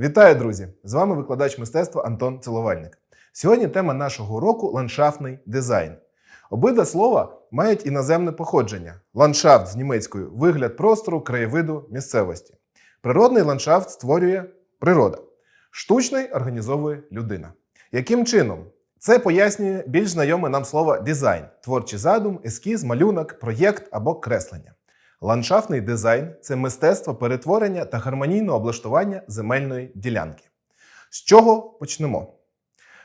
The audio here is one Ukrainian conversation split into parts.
Вітаю, друзі! З вами викладач мистецтва Антон Ціловальник. Сьогодні тема нашого уроку ландшафтний дизайн. Обидва слова мають іноземне походження. Ландшафт з німецькою вигляд простору, краєвиду, місцевості. Природний ландшафт створює природа. Штучний організовує людина. Яким чином? Це пояснює більш знайоме нам слово дизайн, творчий задум, ескіз, малюнок, проєкт або креслення. Ландшафтний дизайн це мистецтво перетворення та гармонійного облаштування земельної ділянки. З чого почнемо?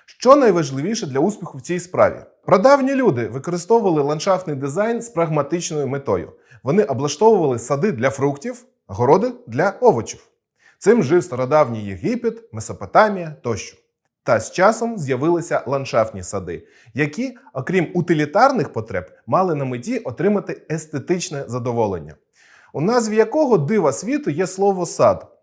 Що найважливіше для успіху в цій справі? Прадавні люди використовували ландшафтний дизайн з прагматичною метою. Вони облаштовували сади для фруктів, городи для овочів. Цим жив стародавній Єгипет, Месопотамія тощо. Та з часом з'явилися ландшафтні сади, які, окрім утилітарних потреб, мали на меті отримати естетичне задоволення. У назві якого дива світу є слово сад.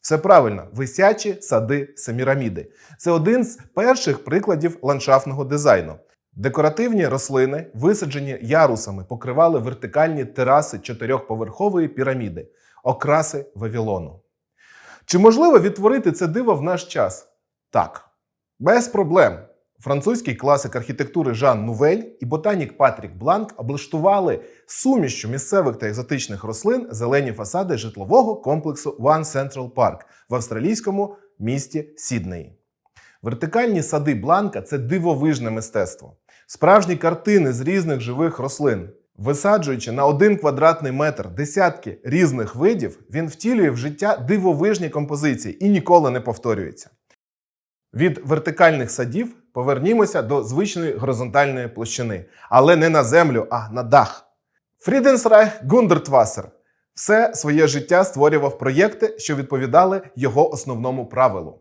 Все правильно, висячі сади Семіраміди. Це один з перших прикладів ландшафтного дизайну. Декоративні рослини, висаджені ярусами, покривали вертикальні тераси чотирьохповерхової піраміди, окраси Вавилону. Чи можливо відтворити це диво в наш час? Так, без проблем. Французький класик архітектури Жан Нувель і ботанік Патрік Бланк облаштували сумішчю місцевих та екзотичних рослин зелені фасади житлового комплексу One Central Park в австралійському місті Сіднеї. Вертикальні сади Бланка це дивовижне мистецтво. Справжні картини з різних живих рослин. Висаджуючи на один квадратний метр десятки різних видів, він втілює в життя дивовижні композиції і ніколи не повторюється. Від вертикальних садів повернімося до звичної горизонтальної площини, але не на землю, а на дах. Фріденсрайх Гундертвасер все своє життя створював проєкти, що відповідали його основному правилу.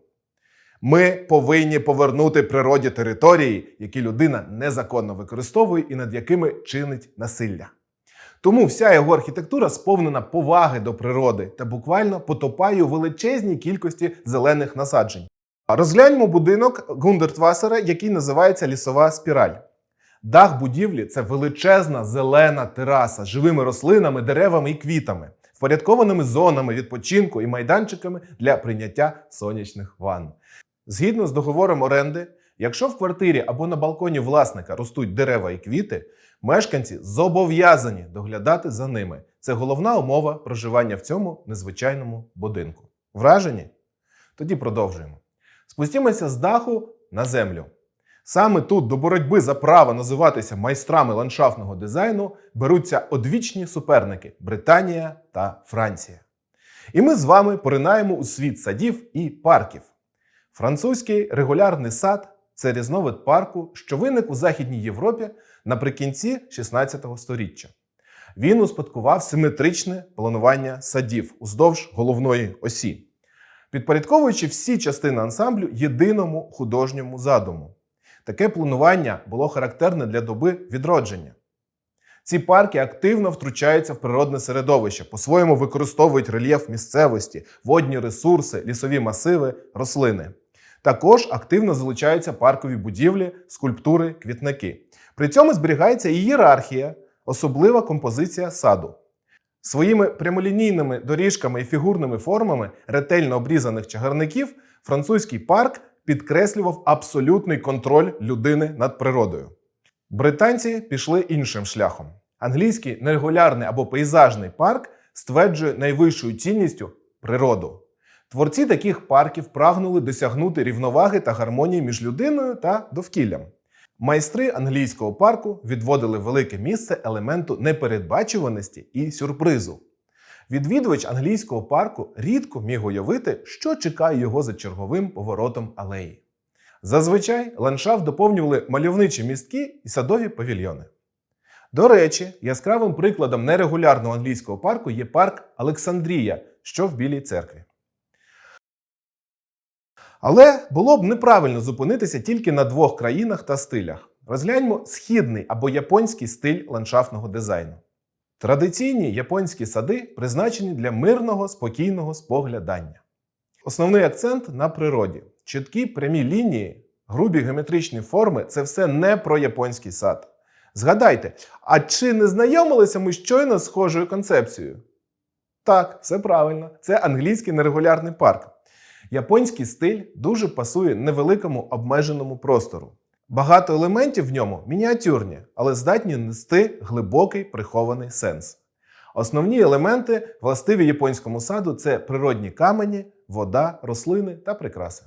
Ми повинні повернути природі території, які людина незаконно використовує і над якими чинить насилля. Тому вся його архітектура сповнена поваги до природи та буквально потопає у величезній кількості зелених насаджень. Розгляньмо будинок Гундертвасера, який називається лісова спіраль. Дах будівлі це величезна зелена тераса з живими рослинами, деревами і квітами, впорядкованими зонами відпочинку і майданчиками для прийняття сонячних ванн. Згідно з договором оренди, якщо в квартирі або на балконі власника ростуть дерева і квіти, мешканці зобов'язані доглядати за ними. Це головна умова проживання в цьому незвичайному будинку. Вражені? Тоді продовжуємо. Спустімося з даху на землю. Саме тут до боротьби за право називатися майстрами ландшафтного дизайну беруться одвічні суперники Британія та Франція. І ми з вами поринаємо у світ садів і парків. Французький регулярний сад це різновид парку, що виник у Західній Європі наприкінці 16 століття. Він успадкував симетричне планування садів уздовж головної осі підпорядковуючи всі частини ансамблю єдиному художньому задуму. Таке планування було характерне для доби відродження. Ці парки активно втручаються в природне середовище, по-своєму використовують рельєф місцевості, водні ресурси, лісові масиви, рослини. Також активно залучаються паркові будівлі, скульптури, квітники. При цьому зберігається і ієрархія, особлива композиція саду. Своїми прямолінійними доріжками і фігурними формами ретельно обрізаних чагарників французький парк підкреслював абсолютний контроль людини над природою. Британці пішли іншим шляхом. Англійський нерегулярний або пейзажний парк стверджує найвищою цінністю природу. Творці таких парків прагнули досягнути рівноваги та гармонії між людиною та довкіллям. Майстри англійського парку відводили велике місце елементу непередбачуваності і сюрпризу. Відвідувач англійського парку рідко міг уявити, що чекає його за черговим поворотом алеї. Зазвичай ландшафт доповнювали мальовничі містки і садові павільйони. До речі, яскравим прикладом нерегулярного англійського парку є парк Олександрія, що в Білій церкві. Але було б неправильно зупинитися тільки на двох країнах та стилях. Розгляньмо східний або японський стиль ландшафтного дизайну. Традиційні японські сади призначені для мирного, спокійного споглядання. Основний акцент на природі. Чіткі прямі лінії, грубі геометричні форми це все не про японський сад. Згадайте, а чи не знайомилися ми щойно з схожою концепцією? Так, все правильно, це англійський нерегулярний парк. Японський стиль дуже пасує невеликому обмеженому простору. Багато елементів в ньому мініатюрні, але здатні нести глибокий прихований сенс. Основні елементи, властиві японському саду, це природні камені, вода, рослини та прикраси.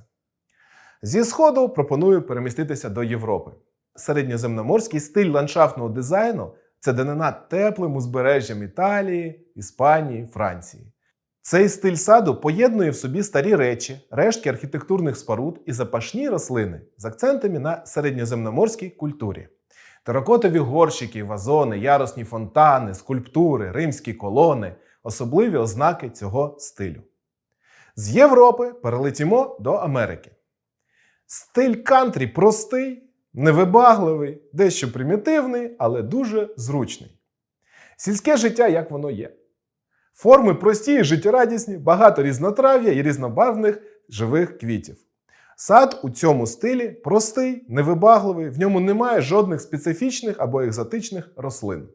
Зі сходу пропоную переміститися до Європи. Середньоземноморський стиль ландшафтного дизайну це данина теплим узбережжям Італії, Іспанії, Франції. Цей стиль саду поєднує в собі старі речі, рештки архітектурних споруд і запашні рослини з акцентами на середньоземноморській культурі. Теракотові горщики, вазони, ярусні фонтани, скульптури, римські колони особливі ознаки цього стилю. З Європи перелетімо до Америки. Стиль кантрі простий, невибагливий, дещо примітивний, але дуже зручний. Сільське життя, як воно є. Форми прості життєрадісні, багато різнотрав'я і різнобарвних живих квітів. Сад у цьому стилі простий, невибагливий, в ньому немає жодних специфічних або екзотичних рослин.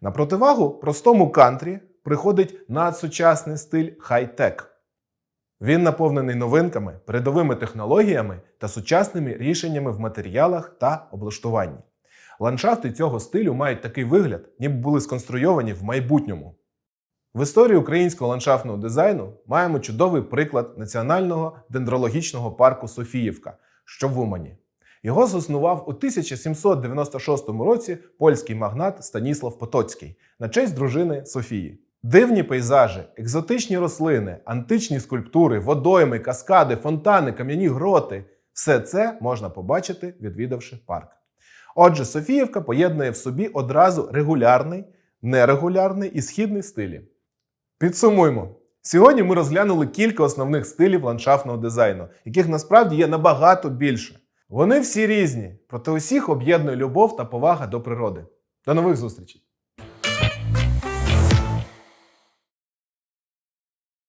На противагу простому кантрі приходить надсучасний стиль хай-тек. Він наповнений новинками, передовими технологіями та сучасними рішеннями в матеріалах та облаштуванні. Ландшафти цього стилю мають такий вигляд, ніби були сконструйовані в майбутньому. В історії українського ландшафтного дизайну маємо чудовий приклад національного дендрологічного парку Софіївка, що в Умані. Його заснував у 1796 році польський магнат Станіслав Потоцький на честь дружини Софії. Дивні пейзажі, екзотичні рослини, античні скульптури, водойми, каскади, фонтани, кам'яні гроти все це можна побачити, відвідавши парк. Отже, Софіївка поєднує в собі одразу регулярний, нерегулярний і східний стилі. Підсумуємо. Сьогодні ми розглянули кілька основних стилів ландшафтного дизайну, яких насправді є набагато більше. Вони всі різні, проте усіх об'єднує любов та повага до природи. До нових зустрічей!